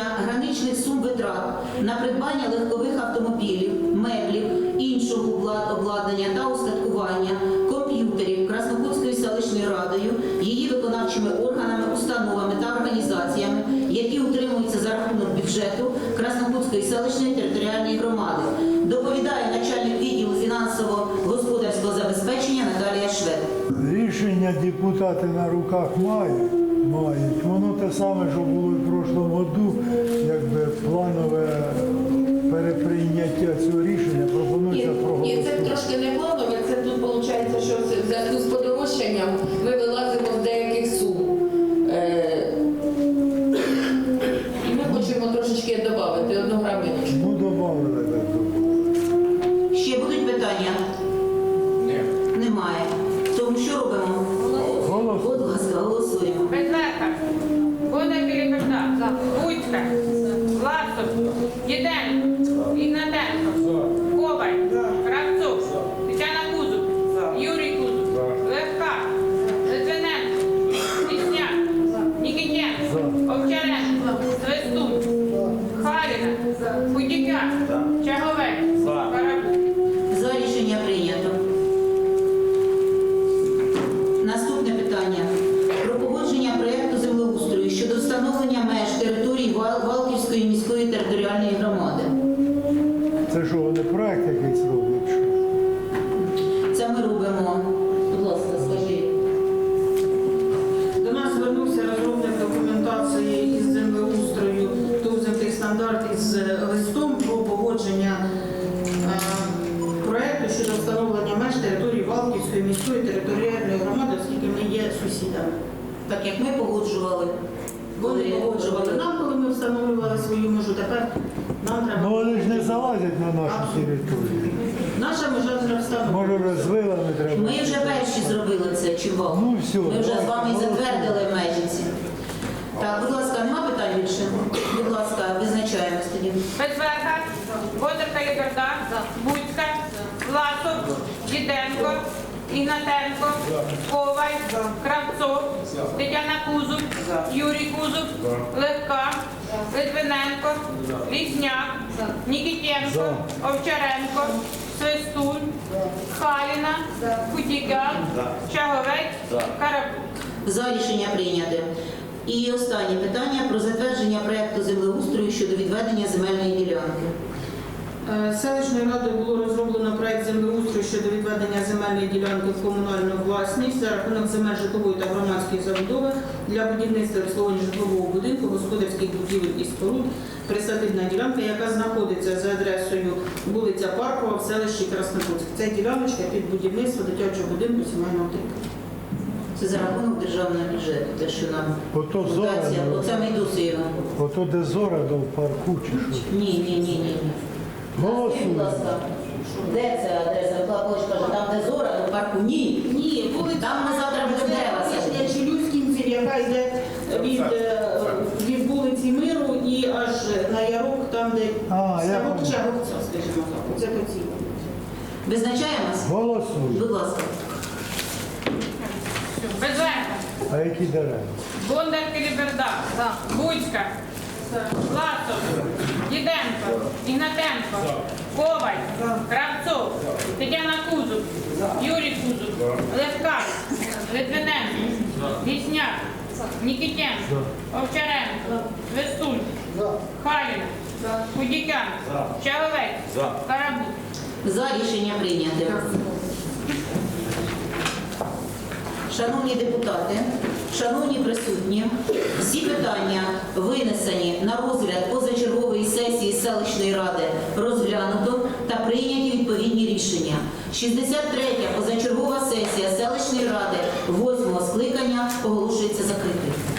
встановлення граничних сум витрат на придбання легкових автомобілів, меблів, іншого обладнання та устаткування, комп'ютерів Краснокутською селищною радою, її виконавчими органами, установами та організаціями, які утримуються за рахунок бюджету Краснокутської селищної територіальної громади. Доповідає начальник відділу фінансово-господарського забезпечення Наталія Швед. Рішення депутати на руках мають, мають. Воно те саме, що було і в прошлому году, якби планове переприйняття цього рішення пропонується Ні, ні, це трошки не планове, це тут виходить, що в зв'язку з подорожчанням ми вилазимо з деяких сум. Е, І ми хочемо трошечки додати одну граминочку. Ну, додали. Ще будуть питання? Це що, вони проект якийсь роблять? що? Це ми робимо. Будь ласка, скажіть. До нас звернувся розробник документації із землеустрою ТОВ «Землі стандарт» із листом про погодження е, проекту щодо встановлення меж території Валківської міської територіальної громади, оскільки ми є сусідами. Так як ми погоджували. Вони погоджували нам, коли ми встановлювали свою межу, тепер нам Ну вони ж не залазять на нашу територію. Наша межа вже встановлена. Може розвилами треба. Ми вже перші зробили це, чи вам? Ну, все, Ми вже з вами голосуємо. затвердили межі ці. Так, будь ласка, нема питань більше? Будь ласка, визначаємось тоді. Безверха, Бондар Калігарда, Будька, Власов, Діденко, Ігнатенко, Коваль, Кравцов, Тетяна Кузов, Юрій Кузов, Левка, Литвиненко, Лісняк, Нікітєнко, Овчаренко, Свистун, Халіна, Кутікян, Чаговець, Карабук. За рішення прийняте. І останнє питання про затвердження проєкту землеустрою щодо відведення земельної ділянки. Е, Селищною радою було розроблено проект землеустрою щодо відведення земельної ділянки в комунальну власність за рахунок земель житлової та громадської забудови для будівництва обслуговування житлового будинку, господарських будівель і споруд, присадибна ділянка, яка знаходиться за адресою вулиця Паркова в селищі Краснокутськ. Це діляночка під будівництво дитячого будинку сімейного типу. Це за рахунок державного бюджету, те, що нам Ото зора. фундація, ну, оце ми й досуємо. Ото де зора до в парку чи що. Ні, ні, ні, ні. ні. Де це адреса? Клапоч каже, там де зора, до парку ні. Ні, вулиця Там ми завтра будемо дерева садити. Челюскінців, яка йде від, е, від вулиці Миру і аж на Ярок, там, де А, я пам'ятаю. Скажімо так. Це по цій. Визначаємось? Голосуємо. Будь ласка. Безверха. А які дерева? Бондар Каліберда, Будька, Власов, Діденко, Ігнатенко, Коваль, Кравцов, Тетяна Кузов, Юрій Кузов, Левка, Литвиненко, Лісняк, Нікітєнко, Овчаренко, Свистун, Халіна, Худікян, Чаловець, Карабук. За рішення прийняте. Шановні депутати, шановні присутні, всі питання винесені на розгляд позачергової сесії селищної ради розглянуто та прийняті відповідні рішення. 63-я позачергова сесія селищної ради 8-го скликання оголошується закритою.